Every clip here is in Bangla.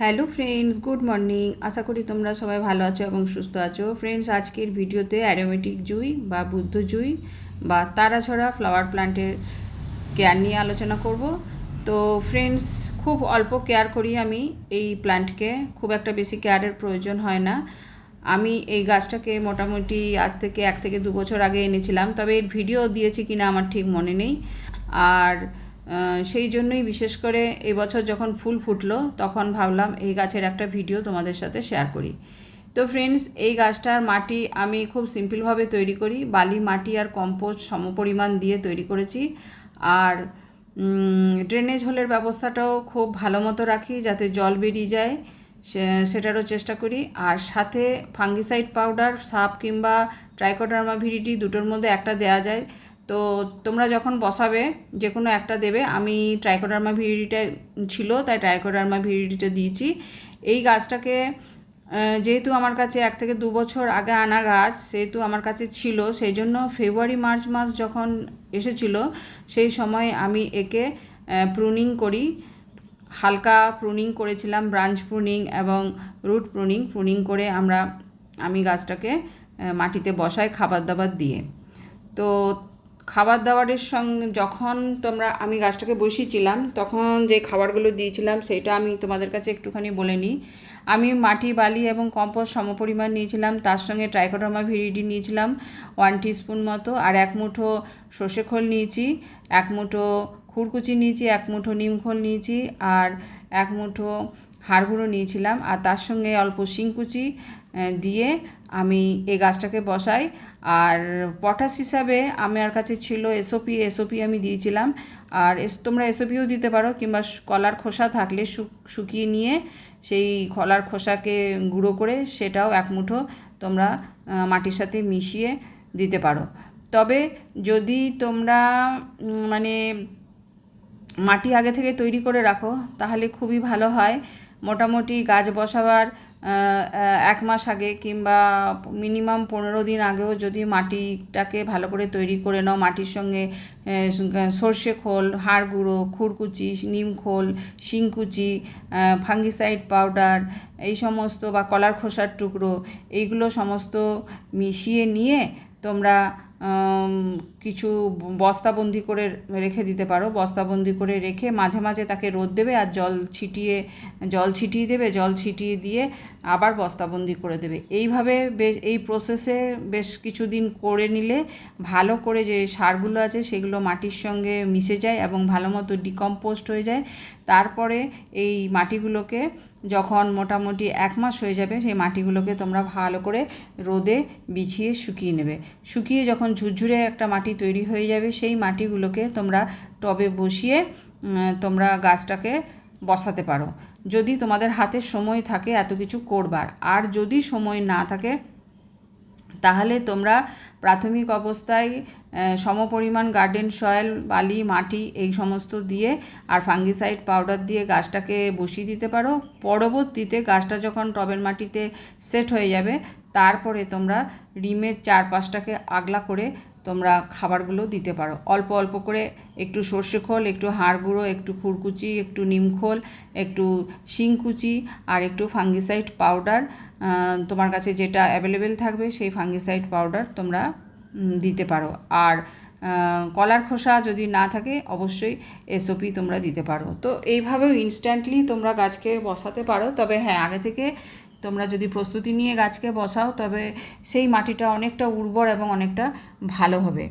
Hello friends, good morning. আশা করি তোমরা সবাই ভালো আছো এবং সুস্থ আছো। ফ্রেন্ডস, আজকের ভিডিওতে অ্যারোমেটিক জুই বা বুদ্ধ জুই বা তারাছড়া ফ্লাওয়ার প্লান্টের কেয়ার নিয়ে আলোচনা করব। তো ফ্রেন্ডস, খুব অল্প কেয়ার করি আমি এই প্ল্যান্টকে খুব একটা বেশি কেয়ারের প্রয়োজন হয় না। আমি এই গাছটাকে মোটামুটি আজ থেকে এক থেকে দু বছর আগে এনেছিলাম, তবে এর ভিডিও দিয়েছি কিনা আমার ঠিক মনে নেই। আর সেই জন্যই বিশেষ করে এবছর যখন ফুল ফুটলো, তখন ভাবলাম এই গাছের একটা ভিডিও তোমাদের সাথে শেয়ার করি। তো ফ্রেন্ডস এই গাছটার মাটি আমি খুব সিম্পলভাবে তৈরি করি। বালি মাটি আর কম্পোস্ট সমপরিমাণ দিয়ে তৈরি করেছি। আর ড্রেনেজ হোলের ব্যবস্থাটাও খুব ভালো মতো রাখি যাতে জল বেরিয়ে যায় সেটারও চেষ্টা করি। আর সাথে ফাঙ্গিসাইড পাউডার সাপ কিংবা ট্রাইকোডার্মা ভিরিটি দুটোর মধ্যে একটা দেওয়া যায়। তো তোমরা যখন বসাবে যে কোনো একটা দেবে। আমি ট্রাইকোডার্মা ভিরিডিটা ছিল, তাই ট্রাইকোডার্মা ভিরিডিটা দিয়েছি। এই গাছটাকে যেহেতু আমার কাছে এক থেকে দু বছর আগে আনা গাছ, সেহেতু আমার কাছে ছিল সেই জন্য ফেব্রুয়ারি, মার্চ মাস যখন এসেছিল, সেই সময় আমি একে প্রুনিং করি। হালকা প্রুনিং করেছিলাম ব্রাঞ্চ প্রুনিং এবং রুট প্রুনিং প্রুনিং করে আমরা, আমি গাছটাকে মাটিতে বসাই খাবার দাবার দিয়ে। তো খাবার দাবারের সঙ্গে যখন তোমরা, আমি গাছটাকে বসিয়েছিলাম, তখন যে খাবারগুলো দিয়েছিলাম, সেটা আমি তোমাদের কাছে একটুখানি বলে নিই। আমি মাটি, বালি এবং কম্পোস্ট সমপরিমাণ নিয়েছিলাম, তার সঙ্গে ট্রাইকোডার্মা ভিরিডি নিয়েছিলাম, ওয়ান টিস্পুন মতো, আর এক মুঠো সর্ষে খোল নিয়েছি, এক মুঠো খুরকুচি নিয়েছি, এক মুঠো নিম খোল নিয়েছি, আর এক মুঠো হাড় গুঁড়ো নিয়েছিলাম, আর তার সঙ্গে অল্প শিংকুচি দিয়ে আমি এই গাছটাকে বসাই। আর পটাশ হিসাবে আমার কাছে ছিল এসওপি এসওপি আমি দিয়েছিলাম। আর এস, তোমরা এসওপিও দিতে পারো কিংবা কলার খোসা থাকলে শুক- শুকিয়ে নিয়ে সেই কলার খোসাকে গুঁড়ো করে সেটাও এক মুঠো তোমরা মাটির সাথে মিশিয়ে দিতে পারো। তবে যদি তোমরা মানে মাটি আগে থেকে তৈরি করে রাখো, তাহলে খুবই ভালো হয়। মোটামুটি গাছ বসাবার এক মাস আগে কিংবা মিনিমাম পনেরো দিন আগেও যদি মাটিটাকে ভালো করে তৈরি করে নাও, মাটির সঙ্গে সর্ষে খোল, হাড় গুঁড়ো, খুরকুচি, নিম খোল, শিংকুচি ফাঙ্গিসাইড পাউডার, এই সমস্ত বা কলার খোসার টুকরো, এইগুলো সমস্ত মিশিয়ে নিয়ে তোমরা কিছু বস্তাবন্দি করে রেখে দিতে পারো। বস্তাবন্দি করে রেখে মাঝে মাঝে তাকে রোদ দেবে আর জল ছিটিয়ে জল ছিটিয়ে দেবে, জল ছিটিয়ে দিয়ে আবার বস্তাবন্দি করে দেবে। এইভাবে বেশ, এই প্রসেসে বেশ কিছুদিন করে নিলে ভালো করে যে সারগুলো আছে সেগুলো মাটির সঙ্গে মিশে যায় এবং ভালো মতো ডিকম্পোস্ট হয়ে যায়। তারপরে এই মাটিগুলোকে যখন মোটামুটি এক মাস হয়ে যাবে, সেই মাটিগুলোকে তোমরা ভালো করে রোদে বিছিয়ে শুকিয়ে নেবে। শুকিয়ে যখন ঝুরঝুরে একটা মাটি তৈরি হয়ে যাবে সেই মাটিগুলোকে তোমরা টবে বসিয়ে তোমরা গাছটাকে বসাতে পারো। যদি তোমাদের হাতে সময় থাকে, এত কিছু করবার। আর যদি সময় না থাকে, তাহলে তোমরা প্রাথমিক অবস্থায় সমপরিমাণ গার্ডেন সয়েল, বালি, মাটি এই সমস্ত দিয়ে আর ফাঙ্গিসাইড পাউডার দিয়ে গাছটাকে বসিয়ে দিতে পারো। পরবর্তীতে গাছটা যখন টবের মাটিতে সেট হয়ে যাবে, তারপরে তোমরা রিমের চারপাশটাকে আগলা করে তোমরা খাবারগুলো দিতে পারো। অল্প অল্প করে একটু সর্ষে খোল, একটু হাড় গুঁড়ো, একটু খুরকুচি, একটু নিমখোল একটু শিংকুচি আর একটু ফাঙ্গিসাইড পাউডার তোমার কাছে যেটা অ্যাভেলেবেল থাকবে সেই ফাঙ্গিসাইড পাউডার তোমরা দিতে পারো। আর কলার খোসা যদি না থাকে অবশ্যই এসওপি তোমরা দিতে পারো। তো এইভাবেও ইনস্ট্যান্টলি তোমরা গাছকে বসাতে পারো। তবে হ্যাঁ আগে থেকে তোমরা যদি প্রস্তুতি নিয়ে গাছকে বসাও, তবে সেই মাটিটা অনেকটা উর্বর এবং অনেকটা ভালো হবে।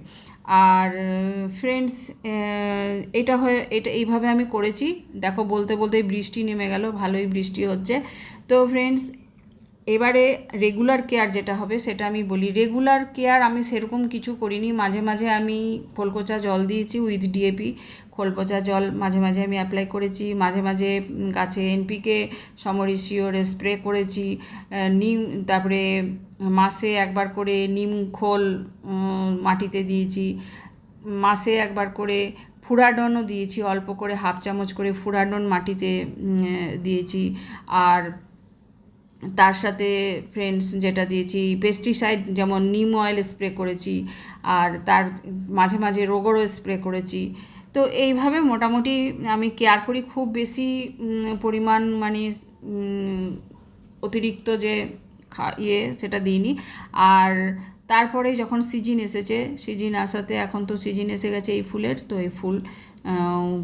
আর ফ্রেন্ডস এটা হয়ে, এটা এইভাবে আমি করেছি। দেখো, বলতে বলতে বৃষ্টি নেমে গেল, ভালোই বৃষ্টি হচ্ছে। তো ফ্রেন্ডস এবারে রেগুলার কেয়ার যেটা হবে, সেটা আমি বলি। রেগুলার কেয়ার আমি সেরকম কিছু করিনি। মাঝে মাঝে আমি খোলপোচা জল দিয়েছি উইথ ডিএপি খোলপোচা জল মাঝে মাঝে আমি অ্যাপ্লাই করেছি, মাঝে মাঝে গাছে এনপিকে সমরিশিওর স্প্রে করেছি নিম, তারপরে মাসে একবার করে নিম খোল মাটিতে দিয়েছি, মাসে একবার করে ফুরাডনও দিয়েছি, অল্প করে হাফ চামচ করে ফুরাডন মাটিতে দিয়েছি, আর তার সাথে ফ্রেন্ডস যেটা দিয়েছি পেস্টিসাইড যেমন নিম অয়েল স্প্রে করেছি, আর তার মাঝে মাঝে রোগরও স্প্রে করেছি তো এইভাবে মোটামুটি আমি কেয়ার করি। খুব বেশি পরিমাণ মানে অতিরিক্ত যে ইয়ে সেটা দিইনি। আর তারপরে যখন সিজন এসেছে, সিজন আসাতে এখন তো সিজন এসে গেছে এই ফুলের, তো এই ফুল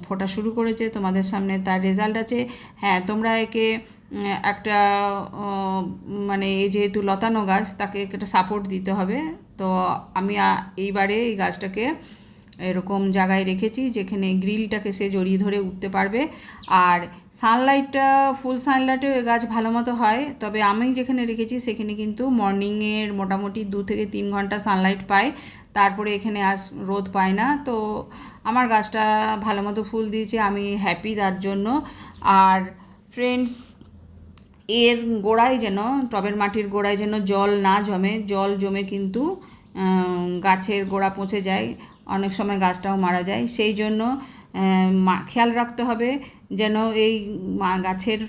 ফোটা শুরু করেছে। তোমাদের সামনে তার রেজাল্ট আছে। হ্যাঁ তোমরা একে একটা মানে এই যেহেতু লতানো গাছ, তাকে একটা সাপোর্ট দিতে হবে। তো আমি এইবারে এই গাছটাকে এরকম জায়গায় রেখেছি যেখানে গ্রিলটাকে সে জড়িয়ে ধরে উঠতে পারবে। আর সানলাইটটা ফুল সানলাইটেও এ গাছ ভালো মতো হয়, তবে আমি যেখানে রেখেছি সেখানে কিন্তু মর্নিংয়ের মোটামুটি দু থেকে তিন ঘণ্টা সানলাইট পায়। তারপরে এখানে আস রোদ পায় না। তো আমার গাছটা ভালো মতো ফুল দিয়েছে, আমি হ্যাপি তার জন্য। আর ফ্রেন্ডস এর গোড়ায় যেন, টবের মাটির গোড়ায় যেন জল না জমে, জল জমে কিন্তু গাছের গোড়া পচে যায়। অনেক সময় গাছটাও মারা যায়। সেই জন্য খেয়াল রাখতে হবে যেন এই গাছের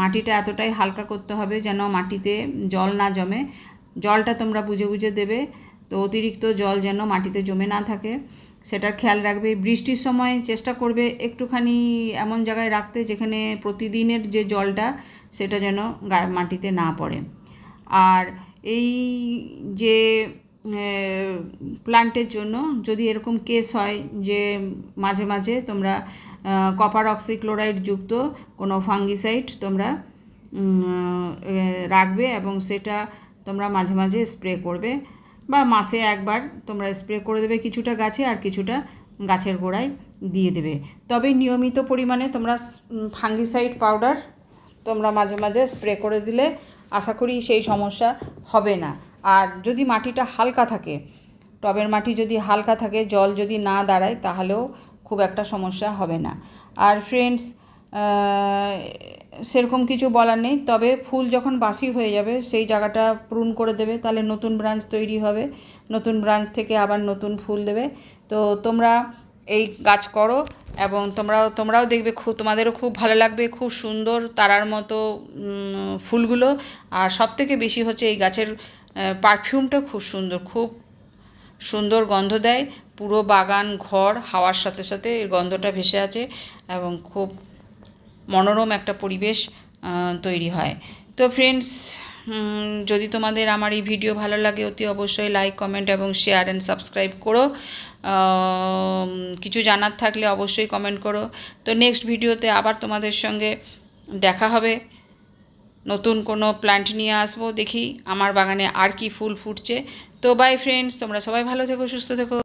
মাটিটা এতটাই হালকা করতে হবে যেন মাটিতে জল না জমে। জলটা তোমরা বুঝে বুঝে দেবে তো অতিরিক্ত জল যেন মাটিতে জমে না থাকে। সেটার খেয়াল রাখবে। বৃষ্টির সময় চেষ্টা করবে একটুখানি এমন জায়গায় রাখতে যেখানে প্রতিদিনের যে জলটা, সেটা যেন মাটিতে না পড়ে। আর এই যে প্লান্টের জন্য যদি এরকম কেস হয় যে মাঝে মাঝে তোমরা কপার অক্সিক্লোরাইড যুক্ত কোনো ফাঙ্গিসাইড তোমরা রাখবে এবং সেটা তোমরা মাঝে মাঝে স্প্রে করবে বা মাসে একবার তোমরা স্প্রে করে দেবে কিছুটা গাছে আর কিছুটা গাছের গোড়ায় দিয়ে দেবে। তবে নিয়মিত পরিমাণে তোমরা ফাঙ্গিসাইড পাউডার তোমরা মাঝে মাঝে স্প্রে করে দিলে আশা করি সেই সমস্যা হবে না। আর যদি মাটিটা হালকা থাকে, টবের মাটি যদি হালকা থাকে, জল যদি না দাঁড়ায়, তাহলেও খুব একটা সমস্যা হবে না। আর ফ্রেন্ডস সেরকম কিছু বলার নেই। তবে ফুল যখন বাসি হয়ে যাবে, সেই জায়গাটা প্রুন করে দেবে, তাহলে নতুন ব্রাঞ্চ তৈরি হবে। নতুন ব্রাঞ্চ থেকে আবার নতুন ফুল দেবে। তো তোমরা এই গাছ করো এবং তোমরাও তোমরাও দেখবে খুব তোমাদেরও খুব ভালো লাগবে, খুব সুন্দর তারার মতো ফুলগুলো। আর সবথেকে বেশি হচ্ছে এই গাছের পারফিউমটা খুব সুন্দর খুব সুন্দর গন্ধ দেয়। পুরো বাগান, ঘর, হাওয়ার সাথে সাথে এর গন্ধটা ভেসে আছে এবং খুব মনোরম একটা পরিবেশ তৈরি হয়। তো ফ্রেন্ডস যদি তোমাদের আমার এই ভিডিও ভালো লাগে, অতি অবশ্যই লাইক কমেন্ট এবং শেয়ার অ্যান্ড সাবস্ক্রাইব করো। কিছু জানার থাকলে অবশ্যই কমেন্ট করো। তো নেক্সট ভিডিওতে আবার তোমাদের সঙ্গে দেখা হবে। নতুন কোনো প্ল্যান্ট নিয়ে আসব, দেখি আমার বাগানে আর কি ফুল ফুটছে। তো বাই ফ্রেন্ডস তোমরা সবাই ভালো থেকো, সুস্থ থেকো।